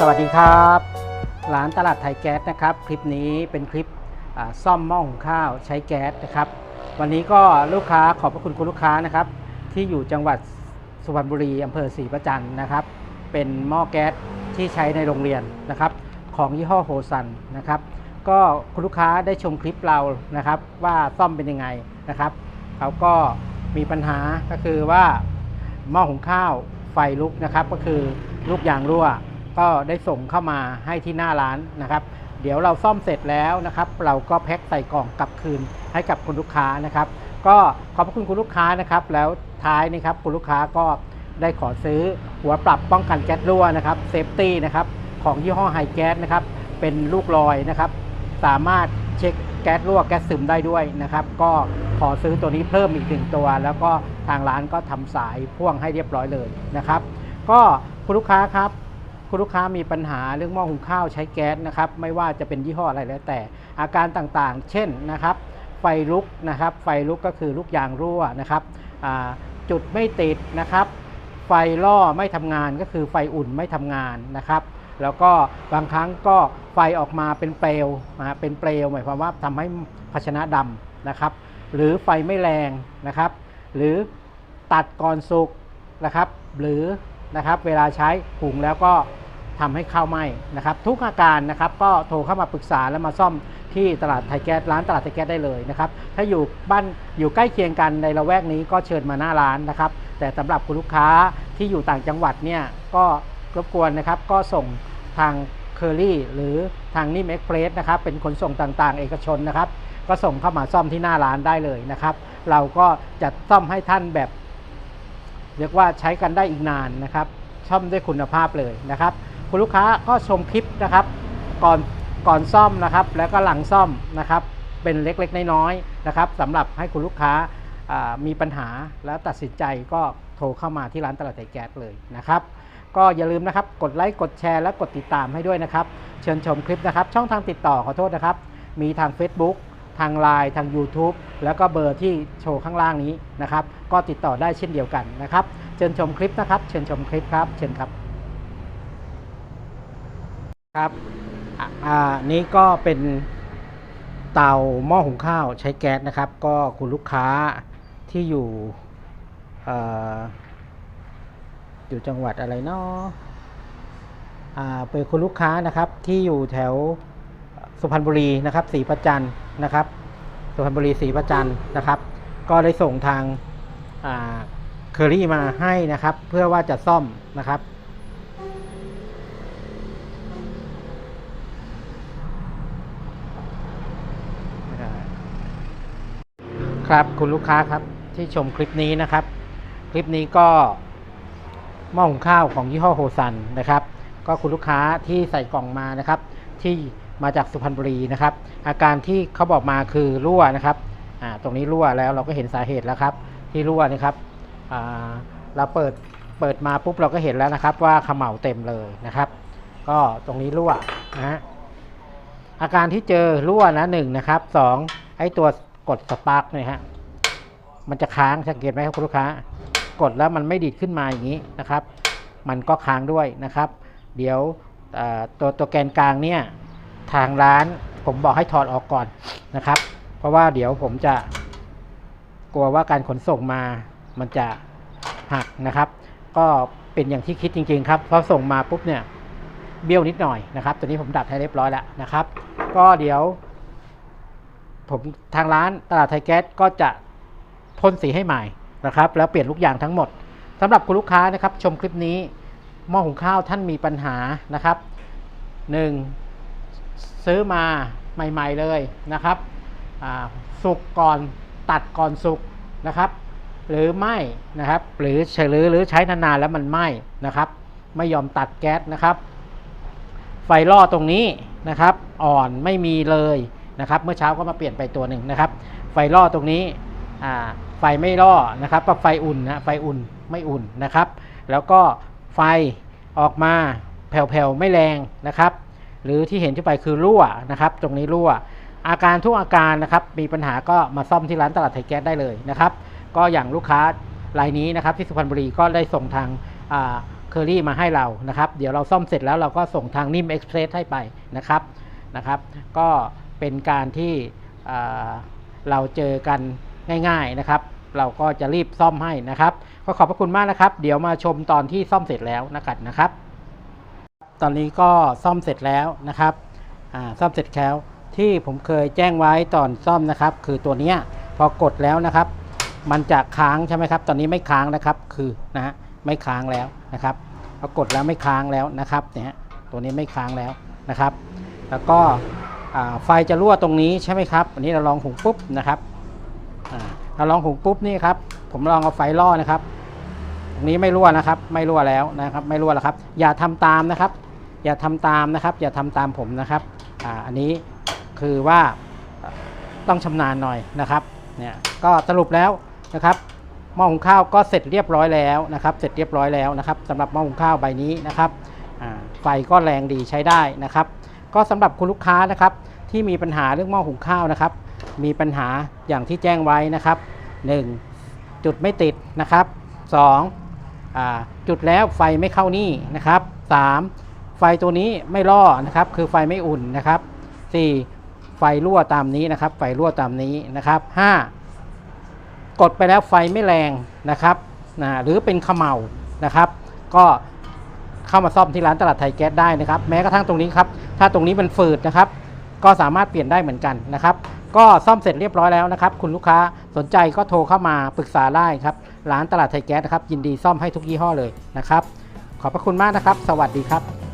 สวัสดีครับร้านตลาดไทยแก๊สนะครับ คลิปนี้เป็นคลิปซ่อมหม้อหุงข้าวใช้แก๊สนะครับ วันนี้ก็ลูกค้าขอบพระคุณคุณลูกค้านะครับ ที่อยู่จังหวัดสุพรรณบุรีอำเภอศรีประจันนะครับ เป็นหม้อแก๊สที่ใช้ในโรงเรียนนะครับ ของยี่ห้อโฮซันนะครับ ก็คุณลูกค้าได้ชมคลิปเรานะครับ ว่าซ่อมเป็นยังไงนะครับเขาก็มีปัญหาก็คือว่าหม้อหุงข้าวไฟลุกนะครับ ก็คือลูกยางรั่ว ก็ได้ส่งเข้ามาให้ที่หน้าร้านนะครับ เดี๋ยวเราซ่อมเสร็จแล้วนะครับ เราก็แพ็คใส่กล่องกลับคืนให้กับคุณลูกค้านะครับ ก็ขอบพระคุณคุณลูกค้านะครับ แล้วท้ายนี่ครับคุณลูกค้าก็ได้ขอซื้อหัวปรับป้องกันแก๊สรั่วนะครับเซฟตี้นะครับของยี่ห้อไฮแก๊สนะครับเป็นลูกลอยนะครับ สามารถเช็คแก๊สรั่วแก๊สซึมได้ด้วยนะครับ ก็ขอซื้อตัวนี้เพิ่มอีกหนึ่งตัว แล้วก็ทางร้านก็ทำสายพ่วงให้เรียบร้อยเลยนะครับ ก็คุณลูกค้าครับ คุณลูกค้ามีปัญหาเรื่องหม้อหุงข้าวใช้แก๊สนะครับ ไม่ว่าจะเป็นยี่ห้ออะไรแล้วแต่ อาการต่างๆ เช่นนะครับ ไฟลุกนะครับ ไฟลุกก็คือลูกยางรั่วนะครับจุดไม่ติดนะครับ ไฟล่อไม่ทำงานก็คือไฟอุ่นไม่ทำงานนะครับ แล้วก็บางครั้งก็ไฟออกมาเป็นเปลวนะเป็นเปลวหมายความว่าทำให้ภาชนะดำนะครับ หรือไฟไม่แรงนะครับ หรือตัดก่อนสุกนะครับ หรือ นะครับ เวลาใช้หุงแล้วก็ทำให้ข้าวไหม้นะครับ ทุกอาการนะครับก็โทรเข้ามาปรึกษาแล้วมาซ่อมที่ตลาดไทยแก๊สร้านตลาดไทยแก๊สได้เลยนะครับ ถ้าอยู่บ้านอยู่ใกล้เคียงกันในละแวกนี้ก็เชิญมาหน้าร้านนะครับ แต่สำหรับคุณลูกค้าที่อยู่ต่างจังหวัดเนี่ยก็รบกวนนะครับก็ส่งทางเคอรี่หรือทางนิมเอ็กเพรสนะครับเป็นขนส่งต่างๆ เอกชนนะครับ ก็ส่งเข้ามาซ่อมที่หน้าร้านได้เลยนะครับ เราก็จะซ่อมให้ท่านแบบ เรียกว่าใช้กันได้อีกนานนะครับซ่อมด้วยคุณภาพเลยนะครับ คุณลูกค้าก็ชมคลิปนะครับ ก่อนก่อนซ่อมนะครับ แล้วก็หลังซ่อมนะครับ เป็นเล็กๆน้อยๆนะครับสำหรับให้คุณลูกค้าอ่ามีปัญหาแล้วตัดสินใจก็โทรเข้ามาที่ร้านตลาดไทยแก๊สเลยนะครับ ก็อย่าลืมนะครับกดไลค์กดแชร์และกดติดตามให้ด้วยนะครับ เชิญชมคลิปนะครับ ช่องทางติดต่อขอโทษนะครับ มีทาง Facebook ทาง Line ทาง YouTube แล้วก็เบอร์ที่โชว์ข้างล่างนี้นะครับ ก็ติดต่อได้เช่นเดียวกันนะครับ เชิญชมคลิปนะครับ เชิญชมคลิปครับ เชิญครับครับอะอ่านี่ก็เป็นเตาหม้อหุงข้าวใช้แก๊สนะครับ ก็คุณลูกค้าที่อยู่อ่ออยู่จังหวัดอะไรเนาะอ่าเป็นคุณลูกค้านะครับที่อยู่แถวสุพรรณบุรีนะครับศรีประจันทร์ นะครับสุพรรณบุรีศรีประจันนะครับ ก็ได้ส่งทางเคอรี่มาให้นะครับ เพื่อว่าจะซ่อมนะครับ ครับคุณลูกค้าครับที่ชมคลิปนี้นะครับ คลิปนี้ก็หม้อหุงข้าวของยี่ห้อโฮซันนะครับ ก็คุณลูกค้าที่ใส่กล่องมานะครับ ที่ มาจากสุพรรณบุรีนะครับ อาการที่เขาบอกมาคือรั่วนะครับตรงนี้รั่วแล้วเราก็เห็นสาเหตุแล้วครับ ที่รั่วนะครับเราเปิดเปิดมาปุ๊บเราก็เห็นแล้วนะครับ ว่าเขม่าเต็มเลยนะครับ ก็ตรงนี้รั่วนะฮะอาการที่เจอรั่วนะหนึ่งนะครับสองไอ้ตัวกดสปาร์กเนี่ยฮะมันจะค้างสังเกตไหมครับคุณลูกค้ากดแล้วมันไม่ดีดขึ้นมาอย่างนี้นะครับ มันก็ค้างด้วยนะครับ เดี๋ยวตัวตัวแกนกลางเนี่ย ทางร้านผมบอกให้ถอดออกก่อนนะครับ เพราะว่าเดี๋ยวผมจะ กลัวว่าการขนส่งมามันจะหักนะครับ ก็เป็นอย่างที่คิดจริง ๆ ครับเพราะส่งมาปุ๊บเนี่ยเบี้ยวนิดหน่อยนะครับตัวนี้ผมดัดให้เรียบร้อยแล้วนะครับ ก็เดี๋ยว ผมทางร้านตลาดไทยแก๊สก็จะพ่นสีให้ใหม่นะครับ แล้วเปลี่ยนลูกยางทั้งหมดสำหรับคุณลูกค้านะครับ ชมคลิปนี้หม้อหุงข้าวท่านมีปัญหานะครับหนึ่ง ซื้อมาใหม่ๆเลยนะครับสุกก่อนตัดก่อนสุกนะครับ หรือไม่นะครับ หรือหรือหรือใช้นานๆแล้วมันไหม้นะครับ ไม่ยอมตัดแก๊สนะครับ ไฟล่อตรงนี้นะครับ อ่อนไม่มีเลยนะครับ เมื่อเช้าก็มาเปลี่ยนไปตัวหนึ่งนะครับ ไฟล่อตรงนี้ไฟไม่ล่อนะครับก็ไฟอุ่นนะไฟอุ่นไม่อุ่นนะครับ แล้วก็ไฟออกมาแผ่วๆไม่แรงนะครับ หรือที่เห็นที่ไปคือรั่วนะครับ ตรงนี้รั่ว อาการทุกอาการนะครับ มีปัญหาก็มาซ่อมที่ร้านตลาดไทยแก๊สได้เลยนะครับ ก็อย่างลูกค้ารายนี้นะครับที่สุพรรณบุรีก็ได้ส่งทางเคอรี่มาให้เรานะครับ เดี๋ยวเราซ่อมเสร็จแล้วเราก็ส่งทางนิ่มเอ็กเพรสให้ไปนะครับนะครับ ก็เป็นการที่เราเจอกันง่ายๆนะครับ เราก็จะรีบซ่อมให้นะครับ ก็ขอบพระคุณมากนะครับ เดี๋ยวมาชมตอนที่ซ่อมเสร็จแล้วนะครับนะครับ ตอนนี้ก็ซ่อมเสร็จแล้วนะครับซ่อมเสร็จแล้วที่ผมเคยแจ้งไว้ตอนซ่อมนะครับ คือตัวนี้พอกดแล้วนะครับ มันจะค้างใช่ไหมครับ ตอนนี้ไม่ค้างนะครับคือนะฮะไม่ค้างแล้วนะครับพอกดแล้วไม่ค้างแล้วนะครับเนี่ยตัวนี้ไม่ค้างแล้วนะครับ แล้วก็ไฟจะรั่วตรงนี้ใช่ไหมครับอันนี้เราลองหุงปุ๊บนะครับเราลองหุงปุ๊บนี่ครับ ผมลองเอาไฟล่อนะครับตรงนี้ไม่รั่วนะครับ ไม่รั่วแล้วนะครับ ไม่รั่วแล้วครับ อย่าทำตามนะครับ อย่าทำตามนะครับ อย่าทำตามผมนะครับออันนี้คือว่าต้องชำนาญหน่อยนะครับเนี่ยก็สรุปแล้วนะครับหม้อหุงข้าวก็เสร็จเรียบร้อยแล้วนะครับ เสร็จเรียบร้อยแล้วนะครับสำหรับหม้อหุงข้าวใบนี้นะครับไฟก็แรงดีใช้ได้นะครับ ก็สำหรับคุณลูกค้านะครับ ที่มีปัญหาเรื่องหม้อหุงข้าวนะครับ มีปัญหาอย่างที่แจ้งไว้นะครับ 1. จุดไม่ติดนะครับ 2. อ่าจุดแล้วไฟไม่เข้านี่นะครับ 3. ไฟตัวนี้ไม่ล่อนะครับ คือไฟไม่อุ่นนะครับ 4. ไฟรั่วตามนี้นะครับ ไฟรั่วตามนี้นะครับ 5. กดไปแล้วไฟไม่แรงนะครับนะหรือเป็นขมเมานะครับ ก็เข้ามาซ่อมที่ร้านตลาดไทยแก๊สได้นะครับ แม้กระทั่งตรงนี้ครับ ถ้าตรงนี้มันฝืดนะครับ ก็สามารถเปลี่ยนได้เหมือนกันนะครับ ก็ซ่อมเสร็จเรียบร้อยแล้วนะครับ คุณลูกค้าสนใจก็โทรเข้ามาปรึกษาได้ครับ ร้านตลาดไทยแก๊สนะครับ ยินดีซ่อมให้ทุกยี่ห้อเลยนะครับ ขอบพระคุณมากนะครับ สวัสดีครับ